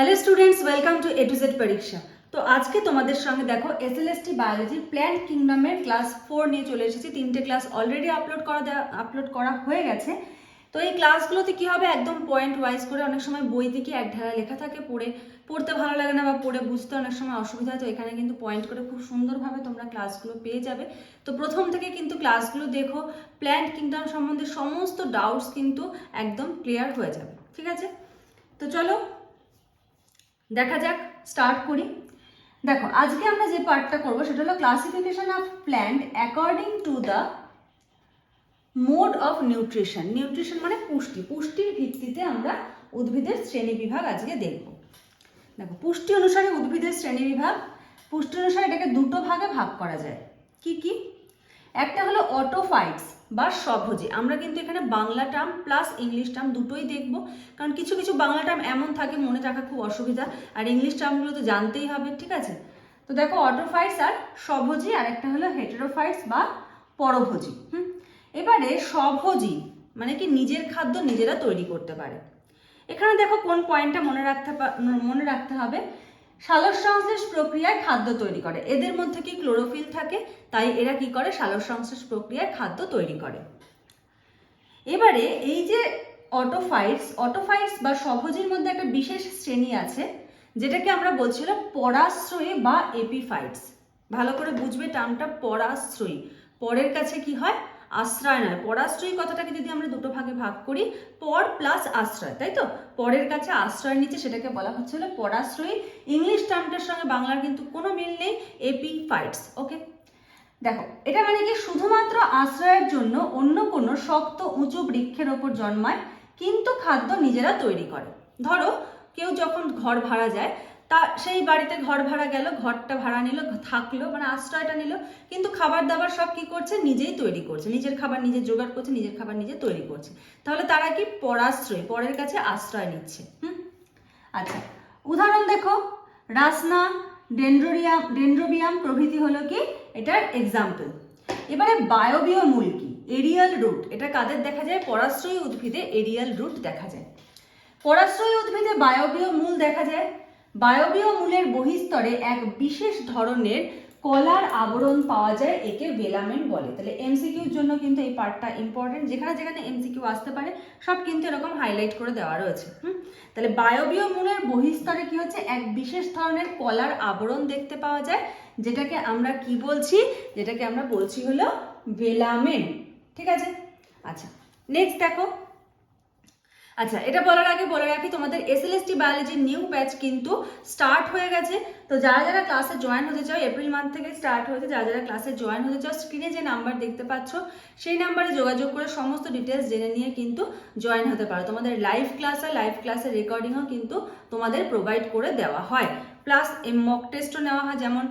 Hello students welcome to A to Z পরীক্ষা তো আজকে তোমাদের সঙ্গে দেখো এসএলএসটি বায়োলজি প্ল্যান্ট কিংডমের ক্লাস ফোর নিয়ে চলে এসেছি। তিনটে ক্লাস অলরেডি আপলোড করা আপলোড করা হয়ে গেছে। তো এই ক্লাসগুলোতে কি হবে? একদম পয়েন্ট ওয়াইজ করে অনেক সময় বই থেকে এক ধারা লেখা থাকে, পড়ে, পড়তে ভালো লাগে না বা পড়ে বুঝতে অনেক সময় অসুবিধা হয়। তো এখানে কিন্তু পয়েন্ট করে খুব সুন্দরভাবে তোমরা ক্লাসগুলো পেয়ে যাবে। তো প্রথম থেকে কিন্তু ক্লাসগুলো দেখো প্ল্যান্ট কিংডম সম্বন্ধে সমস্ত ডাউটস কিন্তু একদম ক্লিয়ার হয়ে যাবে। ঠিক আছে? তো চলো দেখা যাক স্টার্ট করি। দেখো, আজকে আমরা যে পার্টটা করব সেটা হলো classification of plant according to the mode of nutrition nutrition মানে পুষ্টি। পুষ্টির ভিত্তিতে আমরা উদ্ভিদের শ্রেণি বিভাগ আজকে দেখব। দেখো, পুষ্টি অনুসারে উদ্ভিদের শ্রেণি বিভাগ। পুষ্টি অনুসারে এটাকে দুটো ভাগে ভাগ করা যায়। কি কি? একটা হলো অটোফাইটস বা স্বভোজী আমরা কিন্তু এখানে Bangla term plus English term দুটোই দেখব। কারণ কিছু কিছু বাংলা টার্ম এমন থাকে, মনে রাখা খুব অসুবিধা। আর ইংলিশ টার্মগুলো তো জানতেই হবে, ঠিক আছে? তো দেখো, অটোফাইটস আর স্বভোজী, আর একটা হলো হেটেরোফাইটস বা পরভোজী, হুম? এবারে স্বভোজী মানে কি নিজের খাদ্য নিজেরা তৈরি করতে পারে। এখানে দেখো কোন পয়েন্টটা মনে রাখতে মনে রাখতে হবে। সালোক সংশ্লেষ প্রক্রিয়ায় খাদ্য তৈরি করে। এদের মধ্যে কি ক্লোরোফিল থাকে? তাই এরা কি করে? সালোক সংশ্লেষ প্রক্রিয়ায় খাদ্য তৈরি করে। এবারে এই যে অটোফাইটস অটোফাইটস বা সহজের মধ্যে একটা বিশেষ শ্রেণি আছে, যেটাকে আমরা বলছিলাম পরাশ্রয়ী বা এপিফাইটস। ভালো করে বুঝবে টার্মটা, পরাশ্রয়ী। পরের কাছে কি হয়? আশ্রয় নয়। পরাশ্রয়ী কথাটাকে যদি আমরা দুটো ভাগে ভাগ করি, পর প্লাস আশ্রয়, তাই তো? পরের কাছে আশ্রয় নিচ্ছে সেটাকে বলা হচ্ছিল পরাশ্রয়ী। ইংলিশ টার্মটার সঙ্গে বাংলার কিন্তু কোনো মিল নেই এপিফাইটস ওকে দেখো, এটা মানে কি? শুধুমাত্র আশ্রয়ের জন্য অন্য কোনো শক্ত উঁচু বৃক্ষের ওপর জন্মায়, কিন্তু খাদ্য নিজেরা তৈরি করে। ধরো, কেউ যখন ঘর ভাড়া যায় তা সেই বাড়িতে ঘর ভাড়া গেল, ঘরটা ভাড়া নিল, থাকল মানে আশ্রয়টা নিল, কিন্তু খাবার দাবার সব কি করছে? নিজেই তৈরি করছে। নিজের খাবার নিজে জোগাড় করছে, নিজের খাবার নিজে তৈরি করছে। তাহলে তারা কি পরাশ্রয়? পরের কাছে আশ্রয় নিচ্ছে, হুম? আচ্ছা উদাহরণ দেখো। রাসনা, ডেন্ড্রোরিয়াম, ডেন্ড্রোবিয়াম প্রভৃতি হলো কি? এটার এক্সাম্পল এবারে বায়বীয় মূল কি? এরিয়াল রুট এটা কাদের দেখা যায়? পরাশ্রয়ী উদ্ভিদে এরিয়াল রুট দেখা যায়। পরাশ্রয়ী উদ্ভিদে বায়বীয় মূল দেখা যায়? বায়বীয় মূলের বহিস্তরে এক বিশেষ ধরনের কলার আবরণ পাওয়া যায়, একে ভেলামেন্ট বলে। তাহলে এমসিকিউর জন্য কিন্তু এই পার্টটা ইম্পর্টেন্ট যেখানে যেখানে এমসিকিউ আসতে পারে, সব কিন্তু এরকম হাইলাইট করে দেওয়া রয়েছে। হুম? তাহলে বায়বীয় মূলের বহিস্তরে কি হচ্ছে? এক বিশেষ ধরনের কলার আবরণ দেখতে পাওয়া যায়, যেটাকে আমরা কি বলছি? যেটাকে আমরা বলছি হলো ভেলামেন ঠিক আছে? আচ্ছা নেক্সট দেখো। আচ্ছা এটা বলার আগে বলে রাখি, তোমাদের এস এল এসএলএসটি বায়োলজির নিউ ব্যাচ কিন্তু স্টার্ট হয়ে গেছে। তো যারা যারা ক্লাসে জয়েন হতে চাও এপ্রিল মান্থ থেকে স্টার্ট হয়েছে, যারা যারা ক্লাসে জয়েন হতে চাও স্ক্রিনে যে নাম্বার দেখতে পাচ্ছ, সেই নাম্বারে যোগাযোগ করে সমস্ত ডিটেলস জেনে নিয়ে কিন্তু জয়েন হতে পারো। তোমাদের লাইভ ক্লাস আর লাইভ ক্লাসের রেকর্ডিংও কিন্তু তোমাদের প্রোভাইড করে দেওয়া হয়। প্লাস এই মক টেস্টও নেওয়া হয়। যেমন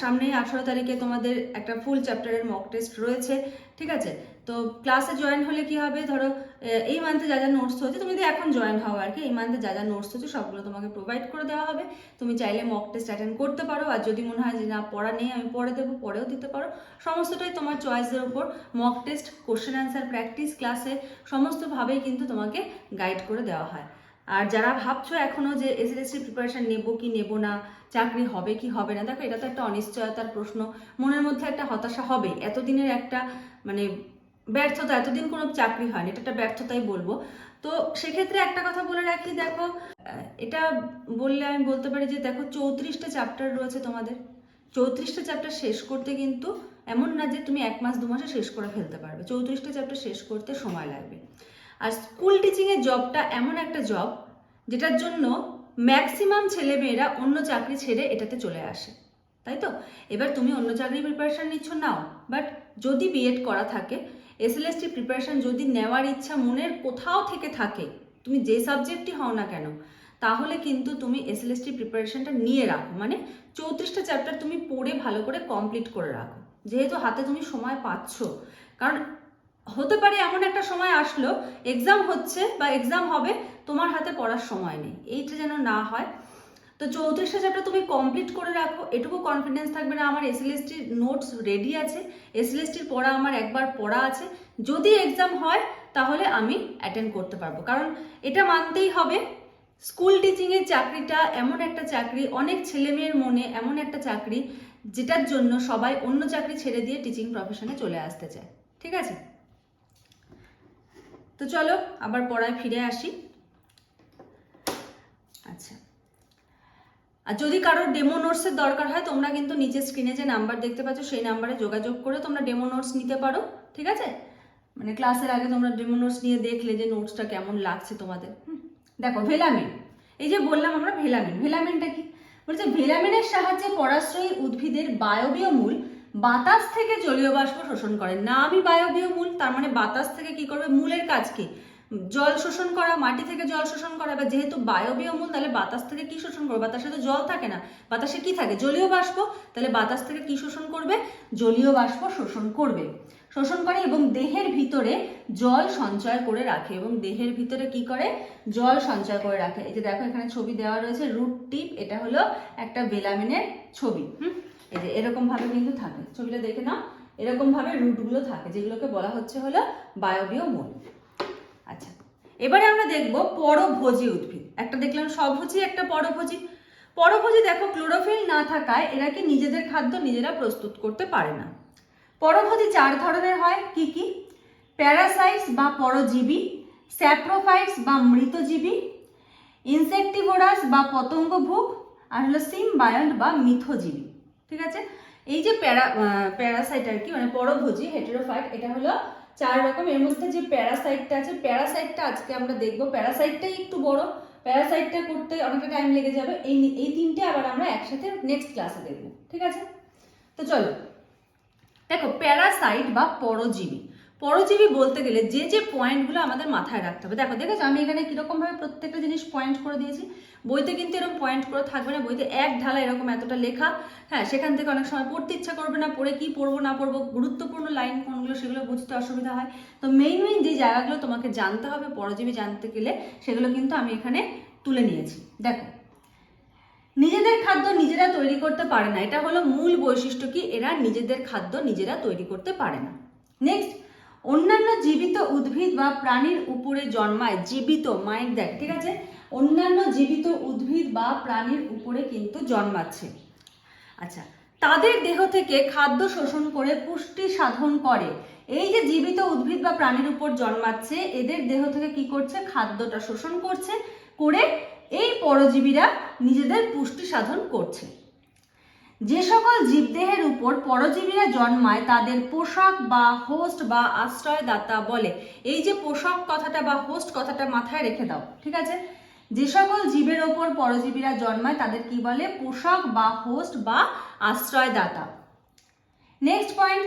সামনেই আঠারো তারিখে তোমাদের একটা ফুল চ্যাপ্টারের মক টেস্ট রয়েছে, ঠিক আছে? তো ক্লাসে জয়েন হলে কি হবে? ধরো এই মান্থে যা যা নোটস হচ্ছে, তুমি যদি এখন জয়েন হও আর কি, এই মান্থে যা যা নোটস হচ্ছে, সবগুলো তোমাকে প্রোভাইড করে দেওয়া হবে। তুমি চাইলে মক টেস্ট অ্যাটেন্ড করতে পারো, আর যদি মনে হয় যে না, পড়া নেই, আমি পড়ে দেবো পরেও দিতে পারো। সমস্তটাই তোমার চয়েসের উপর। Mock test question answer practice ক্লাসে সমস্তভাবেই কিন্তু তোমাকে গাইড করে দেওয়া হয়। আর যারা ভাবছ এখনও যে এসএসসি প্রিপারেশন নেব কি নেব না, চাকরি হবে কি হবে না, দেখো এটা তো একটা অনিশ্চয়তার প্রশ্ন। মনের মধ্যে একটা হতাশা হবে এতদিনের একটা মানে ব্যর্থতা, এতদিন কোনো চাকরি হয়নি, এটা একটা ব্যর্থতাই বলব। তো সেক্ষেত্রে একটা কথা বলে রাখি, দেখো এটা বললে আমি বলতে পারি যে, দেখো, চৌত্রিশটা চ্যাপ্টার রয়েছে তোমাদের। চৌত্রিশটা চ্যাপ্টার শেষ করতে কিন্তু এমন না যে তুমি এক মাস, দু মাসে শেষ করে ফেলতে পারবে। চৌত্রিশটা চ্যাপ্টার শেষ করতে সময় লাগবে। আর স্কুল টিচিংয়ের জবটা এমন একটা জব যেটার জন্য ম্যাক্সিমাম ছেলেমেয়েরা অন্য চাকরি ছেড়ে এটাতে চলে আসে। তাই তো? এবার তুমি অন্য চাকরির প্রিপারেশান নিচ্ছ, নাও। বাট যদি বিএড করা থাকে এসএলএসটি প্রিপারেশন যদি নেওয়ার ইচ্ছা মনের কোথাও থেকে থাকে, তুমি যে সাবজেক্টই হও না কেন, তাহলে কিন্তু তুমি এসএলএসটি প্রিপারেশনটা নিয়ে রাখো। মানে চৌত্রিশটা চ্যাপ্টার তুমি পড়ে ভালো করে কমপ্লিট করে রাখো। যেহেতু হাতে তুমি সময় পাচ্ছ। কারণ হতে পারে এমন একটা সময় আসলো এক্সাম হচ্ছে বা এক্সাম হবে, তোমার হাতে পড়ার সময় নেই। এইটা যেন না হয়। তো চৌত্রিশটা চ্যাপ্টার তুমি কমপ্লিট করে রাখো, এটুকু কনফিডেন্স থাকবে না, আমার এসএলএসটির নোটস রেডি আছে এসএলএসটির পড়া আমার একবার পড়া আছে, যদি এক্সাম হয় তাহলে আমি অ্যাটেন্ড করতে পারব। কারণ এটা মানতেই হবে স্কুল টিচিংয়ের চাকরিটা এমন একটা চাকরি, অনেক ছেলেমেয়ের মনে এমন একটা চাকরি, যেটার জন্য সবাই অন্য চাকরি ছেড়ে দিয়ে টিচিং প্রফেশনে চলে আসতে চায়। ঠিক আছে? তো চলো, আবার পড়ায় ফিরে আসি আচ্ছা আর যদি কারোর ডেমো নোটসের দরকার হয়, তোমরা কিন্তু নিচে স্ক্রিনে যে নাম্বার দেখতে পাচ্ছ, সেই নাম্বারে যোগাযোগ করে তোমরা ডেমো নোটস নিতে পারো, ঠিক আছে? মানে ক্লাসের আগে তোমরা ডেমো নোটস নিয়ে দেখলে যে নোটসটা কেমন লাগছে তোমাদের। দেখো, ভেলামিন। এই যে বললাম আমরা ভেলামিন। ভেলামিনটা কি? বলছে, ভেলামিনের সাহায্যে পরাশ্রয়ী উদ্ভিদের বায়বীয় মূল বাতাস থেকে জলীয় বাষ্প শোষণ করে। নামই বায়বীয় মূল, তার মানে বাতাস থেকে কি করবে? মূলের কাজ কি? জল শোষণ করা, মাটি থেকে জল শোষণ করা বা যেহেতু বায়বীয় মূল, তাহলে বাতাস থেকে কি শোষণ করবে? বাতাসে তো জল থাকে না। বাতাসে কি থাকে? জলীয় বাষ্প। তাহলে বাতাস থেকে কি শোষণ করবে? জলীয় বাষ্প শোষণ করবে। শোষণ করে এবং দেহের ভিতরে জল সঞ্চয় করে রাখে। এবং দেহের ভিতরে কি করে? জল সঞ্চয় করে রাখে। এই যে দেখো, এখানে ছবি দেওয়া রয়েছে, রুট টিপ। এটা হলো একটা বেলামিনের ছবি। হুম? এই যে এরকম ভাবে কিন্তু থাকে। ছবিটা দেখে নাও। এরকম ভাবে রুটগুলো থাকে, যেগুলোকে বলা হচ্ছে হলো বায়বীয় মূল। এবারে আমরা দেখব পরভোজী উদ্ভিদ। একটা দেখলাম স্বভোজী একটা পরভোজী। পরভোজী দেখো ক্লোরোফিল না থাকায় এরা কি নিজেদের খাদ্য নিজেরা প্রস্তুত করতে পারে না। পরভোজী চার ধরনের হয়, কি কি? প্যারাসাইটস বা পরজীবী স্যাপ্রোফাইটস বা মৃতজীবী ইনসেক্টিভোরাস বা পতঙ্গভুক আর হলো সিমবায়ন্ট বা মিথজীবী। ঠিক আছে? এই যে প্যারা প্যারাসাইট আর কি মানে পরভোজী হেটেরোফাইট এটা হলো চার রকম। এর মধ্যে যে প্যারাসাইটটা আছে প্যারাসাইটটা আজকে আমরা দেখব। প্যারাসাইটটাই একটু বড়। প্যারাসাইটটা করতে অনেকটা টাইম লেগে যাবে। এই এই তিনটে আবার আমরা একসাথে নেক্সট ক্লাসে দেখব। ঠিক আছে? তো চলো। দেখো প্যারাসাইট বা পরজীবী। পরজীবী বলতে গেলে যে যে পয়েন্টগুলো আমাদের মাথায় রাখতে হবে। দেখো, দেখেছ? আমি এখানে কীরকম ভাবে প্রত্যেকটা জিনিস পয়েন্ট করে দিয়েছি। বইতে কিন্তু এরকম পয়েন্ট করে থাকবে না। বইতে এক ঢালা এরকম এতটা লেখা। হ্যাঁ সেখান থেকে অনেক সময় পড়তে ইচ্ছা করবে না। পড়ে কি পড়ব, না পড়ব, গুরুত্বপূর্ণ লাইন কোনগুলো সেগুলো বুঝতে অসুবিধা হয়। তো মেইন মেইন যে জায়গাগুলো তোমাকে জানতে হবে পরজীবী জানতে গেলে, সেগুলো কিন্তু আমি এখানে তুলে নিয়েছি। দেখো, নিজেদের খাদ্য নিজেরা তৈরি করতে পারে না। এটা হলো মূল বৈশিষ্ট্য কি? এরা নিজেদের খাদ্য নিজেরা তৈরি করতে পারে না। নেক্সট অন্যান্য জীবিত উদ্ভিদ বা প্রাণীর উপরে জন্মায়, জীবিত মাইক দেখ, ঠিক আছে? অন্যান্য জীবিত উদ্ভিদ বা প্রাণীর উপরে কিন্তু জন্মাচ্ছে। আচ্ছা তাদের দেহ থেকে খাদ্য শোষণ করে পুষ্টি সাধন করে। এই যে জীবিত উদ্ভিদ বা প্রাণীর উপর জন্মাচ্ছে, এদের দেহ থেকে কি করছে? খাদ্যটা শোষণ করছে, করে এই পরজীবীরা নিজেদের পুষ্টি সাধন করছে। যে সকল জীবদেহের উপর পরজীবীরা জন্মায়, তাদের পোশাক বা হোস্ট বা আশ্রয়দাতা বলে। এই যে পোশাক কথাটা বা হোস্ট কথাটা মাথায় রেখে দাও, ঠিক আছে? যে সকল জীবের ওপর পরজীবীরা জন্মায়, তাদের কি বলে? পোশাক বা হোস্ট বা আশ্রয়দাতা। নেক্সট পয়েন্ট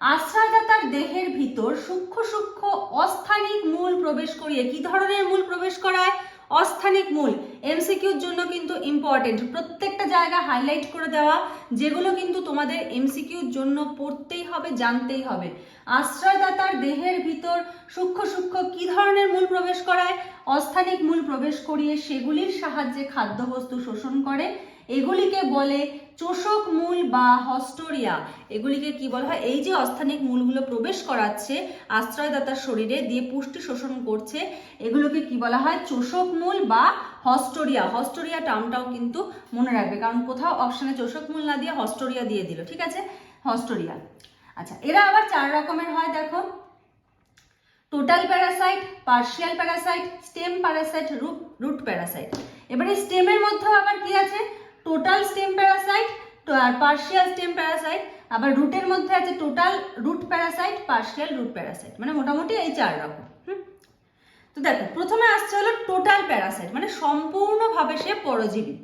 আশ্রয়দাতার দেহের ভিতর সূক্ষ্ম সূক্ষ্ম অস্থানিক মূল প্রবেশ করিয়ে কি ধরনের মূল প্রবেশ করায়? অস্থানিক মূল। এমসিকিউর জন্য কিন্তু ইম্পর্টেন্ট প্রত্যেকটা জায়গা হাইলাইট করে দেওয়া, যেগুলো কিন্তু তোমাদের এমসিকিউর জন্য পড়তেই হবে, জানতেই হবে। আশ্রয়দাতার দেহের ভিতর সূক্ষ্ম সূক্ষ্ম কি ধরনের মূল প্রবেশ করায়? অস্থানিক মূল প্রবেশ করিয়ে সেগুলির সাহায্যে খাদ্যবস্তু শোষণ করে। এগুলিকে বলে চোষক মূল বা হস্টোরিয়া, এগুলিকে কি বলা হয়? এই যে অস্থানিক মূলগুলো প্রবেশ করাচ্ছে আশ্রয়দাতার শরীরে দিয়ে পুষ্টি শোষণ করছে, এগুলোকে কি বলা হয়? চোষক মূল বা হস্টোরিয়া। হস্টোরিয়া টার্মটাও কিন্তু মনে রাখবে, কারণ কোথাও অপশানে চোষক মূল না দিয়ে হস্টোরিয়া দিয়ে দিল, ঠিক আছে? হস্টোরিয়া। আচ্ছা এরা আবার চার রকমের হয়, দেখো। Total parasite, partial parasite, stem parasite, root root parasite. এবারে স্টেমের মধ্যেও আবার কি আছে? টোটাল স্টেম প্যারাসাইট আর পার্শিয়াল স্টেম প্যারাসাইট আবার রুটের মধ্যে আছে total root parasite partial root parasite মানে মোটামুটি এই চার রকম, হুম? তো দেখো, প্রথমে আসছে হলো টোটাল প্যারাসাইট মানে সম্পূর্ণভাবে সে পরজীবী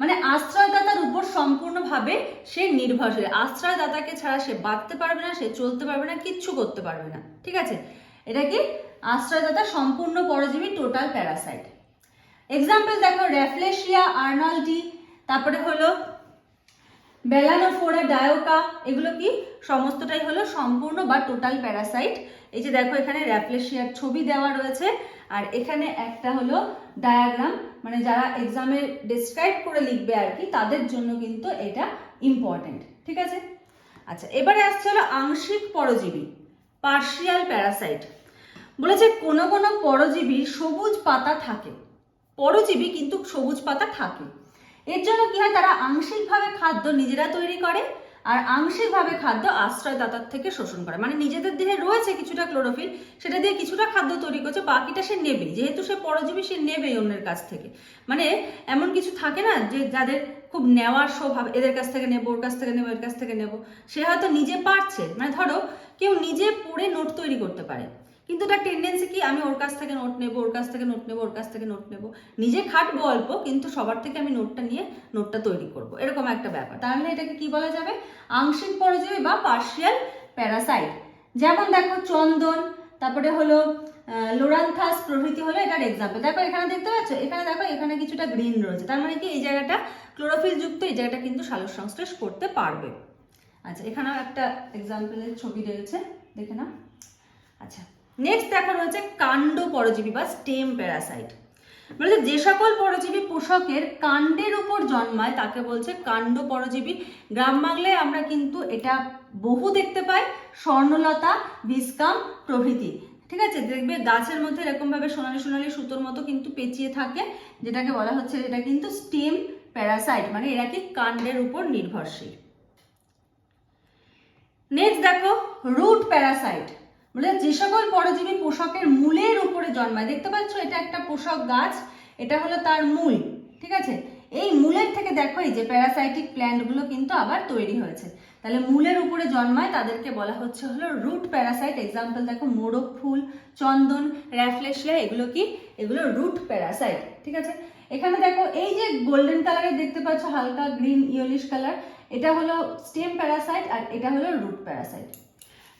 মানে আশ্রয়দাতার উপর সম্পূর্ণভাবে সে নির্ভরশীল, আশ্রয়দাতাকে ছাড়া সে বাঁচতে পারবে না, সে চলতে পারবে না, কিচ্ছু করতে পারবে না, ঠিক আছে? এটা কি? আশ্রয়দাতা সম্পূর্ণ পরজীবী টোটাল প্যারাসাইট এক্সাম্পল দেখো রেফলেশিয়া আর্নল্ডি তারপরে হলো বেলানোফোরা, ডায়োকা, এগুলো কি? সমস্তটাই হলো সম্পূর্ণ বা টোটাল প্যারাসাইট এই যে দেখো এখানে র্যাফলেশিয়ার ছবি দেওয়া রয়েছে, আর এখানে একটা হলো ডায়াগ্রাম মানে যারা এক্সামে ডিসক্রাইব করে লিখবে আর কি, তাদের জন্য কিন্তু এটা ইম্পর্টেন্ট ঠিক আছে? আচ্ছা এবারে আসছে হলো আংশিক পরজীবী পার্শিয়াল প্যারাসাইট বলেছে কোনো কোনো পরজীবীর সবুজ পাতা থাকে, পরজীবী কিন্তু সবুজ পাতা থাকে। এর জন্য কি হয়, তারা আংশিকভাবে খাদ্য নিজেরা তৈরি করে আর আংশিকভাবে খাদ্য আশ্রয়দাতার থেকে শোষণ করে। মানে নিজেদের দেহে রয়েছে কিছুটা ক্লোরোফিল, সেটা দিয়ে কিছুটা খাদ্য তৈরি করছে, বাকিটা সে নেবে যেহেতু সে পরজীবী, সে নেবেই অন্যের কাছ থেকে। মানে এমন কিছু থাকে না যে যাদের খুব নেওয়ার স্বভাব, এদের কাছ থেকে নেব, ওর কাছ থেকে নেব, এর কাছ থেকে নেব, সে হয়তো নিজে পারছে। মানে ধরো, কেউ নিজে পড়ে নোট তৈরি করতে পারে। কিন্তু তার টেন্ডেন্সি কি? আমি ওর কাছ থেকে নোট নেব, ওর কাছ থেকে নোট নেব, ওর কাছ থেকে নোট নেব। নিজে খাটবো অল্প কিন্তু সবার থেকে আমি নোটটা নিয়ে নোটটা তৈরি করব। এরকম একটা ব্যাপার। মানে এটাকে কি বলা যাবে? আংশিক পরজীবী বা পার্শিয়াল প্যারাসাইট যেমন দেখো চন্দন, তারপরে হলো লোরান্থাস প্রভৃতি হলো এটার এক্সাম্পল দেখো এখানে দেখতে পাচ্ছ? এখানে দেখো এখানে কিছুটা গ্রিন রয়েছে। তার মানে কি? এই জায়গাটা ক্লোরোফিল যুক্ত, এই জায়গাটা কিন্তু সালোক সংশ্লেষ করতে পারবে। আচ্ছা এখানেও একটা এক্সাম্পলের ছবি রয়েছে। দেখে নাও। আচ্ছা নেক্সট দেখা রয়েছে কাণ্ড পরজীবী বা স্টেম প্যারাসাইট বলছে যে সকল পরজীবী পোষকের কাণ্ডের উপর জন্মায়, তাকে বলছে কাণ্ড পরজীবী। গ্রাম বাংলায় আমরা কিন্তু এটা বহু দেখতে পাই, স্বর্ণলতা, বিস্কাম প্রভৃতি। ঠিক আছে, দেখবে গাছের মধ্যে এরকম ভাবে সোনালি সোনালি সুতোর মতো কিন্তু পেঁচিয়ে থাকে, যেটাকে বলা হচ্ছে এটা কিন্তু স্টেম প্যারাসাইট মানে এরা কি কাণ্ডের উপর নির্ভরশীল। নেক্সট দেখো রুট প্যারাসাইট বলে যে সকল পরজীবী পোষকের মূলের উপরে জন্মায়, দেখতে পাচ্ছ এটা একটা পোষক গাছ, এটা হলো তার মূল, ঠিক আছে? এই মূলের থেকে দেখো এই যে প্যারাসাইটিক প্ল্যান্টগুলো কিন্তু আবার তৈরি হয়েছে। তাহলে মূলের উপরে জন্মায়, তাদেরকে বলা হচ্ছে হলো রুট প্যারাসাইট এক্সাম্পল দেখো মোরগ, ফুল, চন্দন র্যাফলেশিয়া এগুলো কি? এগুলো রুট প্যারাসাইট ঠিক আছে? এখানে দেখো এই যে গোল্ডেন কালারের দেখতে পাচ্ছ হালকা গ্রিন ইয়েলিশ কালার এটা হলো স্টেম প্যারাসাইট আর এটা হলো রুট প্যারাসাইট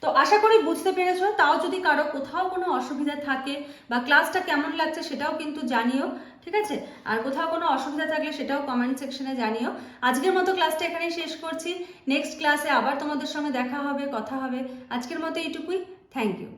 তো আশা করি বুঝতে পেরেছ, তাও যদি কারও কোথাও কোনো অসুবিধা থাকে বা ক্লাসটা কেমন লাগছে সেটাও কিন্তু জানিও, ঠিক আছে? আর কোথাও কোনো অসুবিধা থাকলে সেটাও কমেন্ট সেকশনে জানিও। আজকের মতো ক্লাসটা এখানেই শেষ করছি। নেক্সট ক্লাসে আবার তোমাদের সঙ্গে দেখা হবে, কথা হবে। আজকের মতো এইটুকুই। Thank you